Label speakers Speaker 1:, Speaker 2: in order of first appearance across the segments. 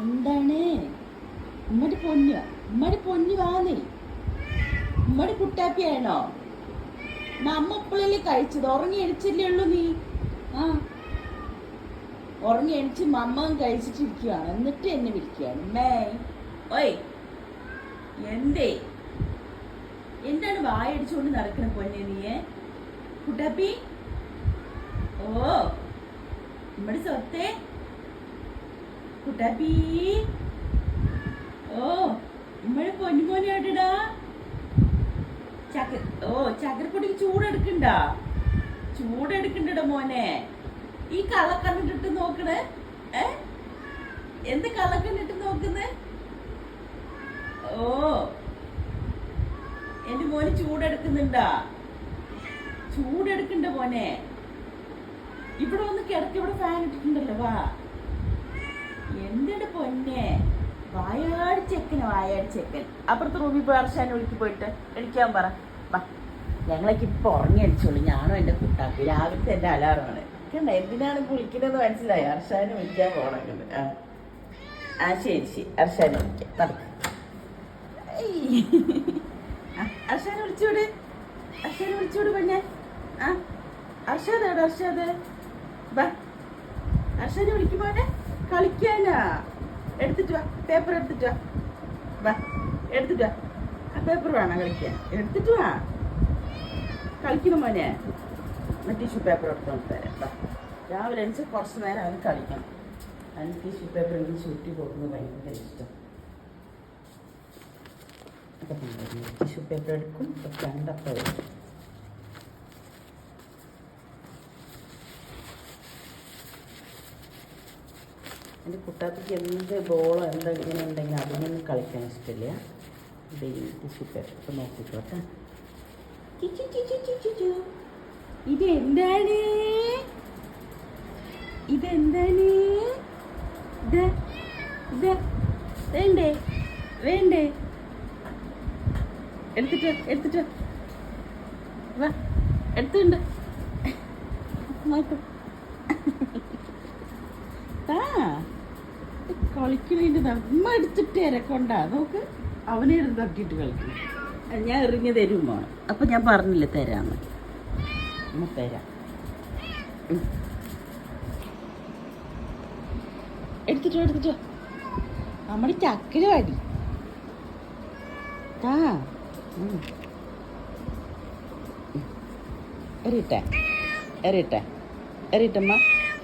Speaker 1: എന്താണ്? ഉമ്മടി പൊന്നു. ഉമ്മടി പൊന്നു വാന്നേ. ഉമ്മടി കുട്ടാപ്പിയാണോ? അമ്മ ഇപ്പോഴല്ലേ കഴിച്ചത്? ഉറങ്ങി എണിച്ചല്ലേ ഉള്ളൂ നീ? ആ. ഉറങ്ങി എണിച്ച് മമ്മം കഴിച്ചിട്ടിരിക്കുകയാണ് എന്നിട്ട് എന്നെ വിളിക്കുകയാണ് മേ ഓയ്. എന്തേ? എന്താണ് വായടിച്ചുകൊണ്ട് നടക്കണ പൊന്നെ നീയെ കുട്ടാപ്പി? ഓ. നമ്മുടെ സ്വത്തേ? കുട്ടാപ്പി ഓ നമ്മുടെ പൊന്നുമോനെ എവിടെടാ? ചക്ക ഓ ചക്കരപ്പൊടിക്ക് ചൂടെടുക്കണ്ട? ചൂടെടുക്കണ്ടട മോനെ. ഈ കള കണ്ടിട്ട് നോക്കണേ ഏ? എന്ത് കള കണ്ടിട്ട് നോക്കുന്നേ? ഓ എന്റെ മോന് ചൂടെടുക്കുന്നുണ്ടാ? ചൂടെടുക്കണ്ട മോനെ. ഇവിടെ ഒന്ന് കിടക്ക് ഇവിടെ ഫാൻ ഇട്ടിട്ടുണ്ടല്ലോ വാ. പൊന്നെ. വായാട് ചെക്കൻ വായാട് ചെക്കൻ അപ്പുറത്ത് റൂമിൽ പോയി വിളിക്ക് പോയിട്ട് എണിക്കാൻ പറ. ഞങ്ങളൊക്കെ ഇപ്പൊ ഉറങ്ങി അടിച്ചോളൂ ഞാനും എന്റെ കുട്ടാക്കി. രാവിലത്തെ എന്റെ അലാറമാണ്. എന്തിനാണ് വിളിക്കുന്നത് മനസ്സിലായി? അർഷാന് വിളിക്കാൻ പോണത് ആ. ശരി ശരി. അർഷാനെ വിളിക്കാം. അർഷാനെ വിളിച്ചോട്? അർഷാനെ വിളിച്ചോട് പെണ്ണെ ആ. അർഷാദ് എവിടെ അർഷാദ് വാ. അർഷാനെ വിളിക്കുമ്പോനെ കളിക്കാനാ. എടുത്തിട്ട് വാ പേപ്പർ എടുത്തിട്ട് വാ. വാ എടുത്തിട്ട് വാ. ആ പേപ്പർ വേണം കളിക്കാൻ. എടുത്തിട്ട് വാ. കളിക്കണം മോനെ. ടിഷ്യൂ പേപ്പർ എടുത്തോണ്ട് തരാം വാ. രാവിലെ എണിച്ച് കുറച്ച് നേരം അവന് കളിക്കണം. അവന് ടിഷ്യൂ പേപ്പർ എനിക്ക് ചുറ്റി കൊടുക്കുന്നത് ഭയങ്കര ഇഷ്ടം. ടിഷ്യൂ പേപ്പർ എടുക്കും. രണ്ടപ്പം എടുക്കും. എന്റെ കുട്ടാത്തിക്ക് എന്ത് ബോളോ എന്താ ഇങ്ങനെ ഉണ്ടെങ്കിൽ അതിനൊന്നും കളിക്കാൻ ഇഷ്ടമില്ല. ഇത് ടിഷ്യൂ നോക്കിക്കോട്ടെ ഇത് എന്താണ് ഇതെന്താണ്? ഇത് ഇത് വേണ്ടേ വേണ്ടേ. എടുത്തിട്ട് എടുത്തിട്ട് വാ. എടുത്തുണ്ട് നോക്കൂ. ആ. കളിക്കണതിന്റെ നമ്മ എടുത്തിട്ട് ഇരക്കൊണ്ടാ നോക്ക് അവനെ ഇരുന്ന് തട്ടിയിട്ട് കളിക്കണം ഞാൻ എറിഞ്ഞ് ആണ് അപ്പം ഞാൻ പറഞ്ഞില്ലേ തരാന്ന്? തരാം. എടുത്തിട്ടോ എടുത്തിട്ടോ. നമ്മുടെ ചക്കര വാടി ആ. എറിയട്ടെ. എറിയട്ടെ. എറിയട്ടമ്മ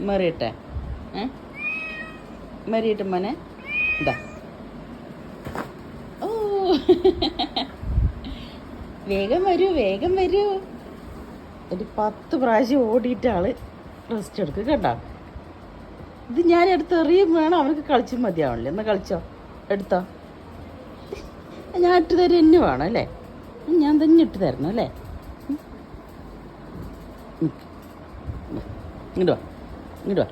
Speaker 1: മെറിയട്ടെ ഏ? മെറിയട്ടെ മോനെ. ഓ. വേഗം വരൂ വേഗം വരൂ. ഒരു പത്ത് പ്രാവശ്യം ഓടിയിട്ട് ആൾ റെസ്റ്റ് എടുക്കുക കേട്ടോ. ഇത് ഞാൻ എടുത്ത് എറിയും വേണം അവനക്ക് കളിച്ച് മതിയാവണല്ലേ. എന്നാ കളിച്ചോ? എടുത്തോ? ഞാൻ ഇട്ട് തരും എന്നെ വേണം അല്ലേ? ഞാൻ തന്നെ ഇട്ട് തരണം അല്ലേ. ഇങ്ങോട്ട് വാ. ഇങ്ങോട്ട് വാ.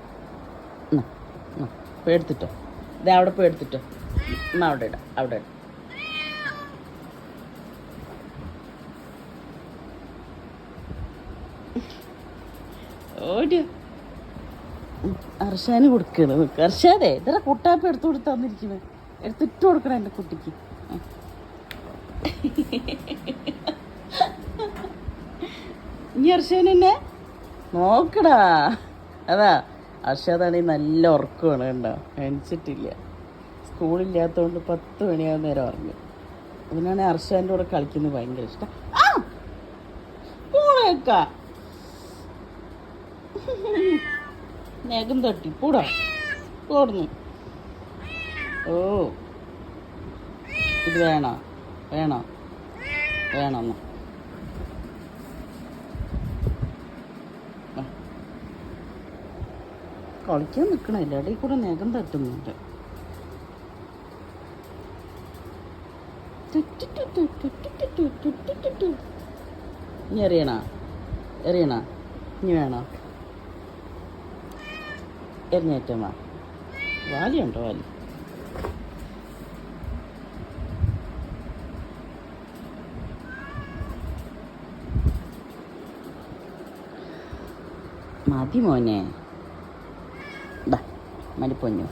Speaker 1: പോയി എടുത്തിട്ടോ. അവിടെ പോയി എടുത്തിട്ടോ. എന്നാ അവിടെ ഇടാം അവിടെ ഇടാം. ഓടി. അർഷാന് കൊടുക്കണത് അർഷാദേ ഇത്ര കുട്ടാപ്പ് എടുത്തു കൊടുത്ത് തന്നിരിക്കുന്നത് എടുത്തിട്ട് കൊടുക്കണം എന്റെ കുട്ടിക്ക്. ഇനി അർഷാൻ എന്നെ നോക്കടാ. അതാ. അർഷാദാണെങ്കിൽ നല്ല ഉറക്കമാണ് കണ്ടോ? എണിച്ചിട്ടില്ല. സ്കൂളില്ലാത്തതുകൊണ്ട് പത്ത് മണിയാകുന്ന നേരം ഉറങ്ങി. അതിനാണ് അർഷാന്റെ കൂടെ കളിക്കുന്നത് ഭയങ്കര ഇഷ്ടം. നഖം തട്ടി. കൂടാ കൂടുന്നു ഓ. ഇത് വേണോ? വേണോ? വേണമെന്ന് കളിക്കാൻ നിൽക്കണില്ല ഇടയിൽ കൂടെ നഖം തട്ടുന്നുണ്ട് ഇനി എറിയണ എറിയണ ഇനി വേണോ എറിഞ്ഞേറ്റം വാ വാലിയുണ്ടോ വാലി മതി മോനെ ബാ മരിപ്പൊന്നു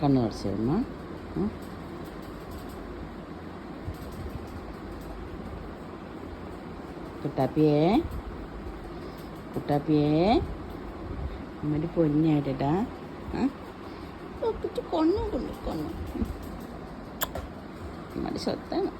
Speaker 1: കണ്ണ് കുറച്ച് ഉമ്മ ഉം. കുട്ടാപ്പിയേ കുട്ടാപ്പിയേ അമ്മയുടെ പൊന്നായിട്ടാ കൊന്നു കൊണ്ടു കൊന്നു അമ്മയുടെ സ്വത്താണ്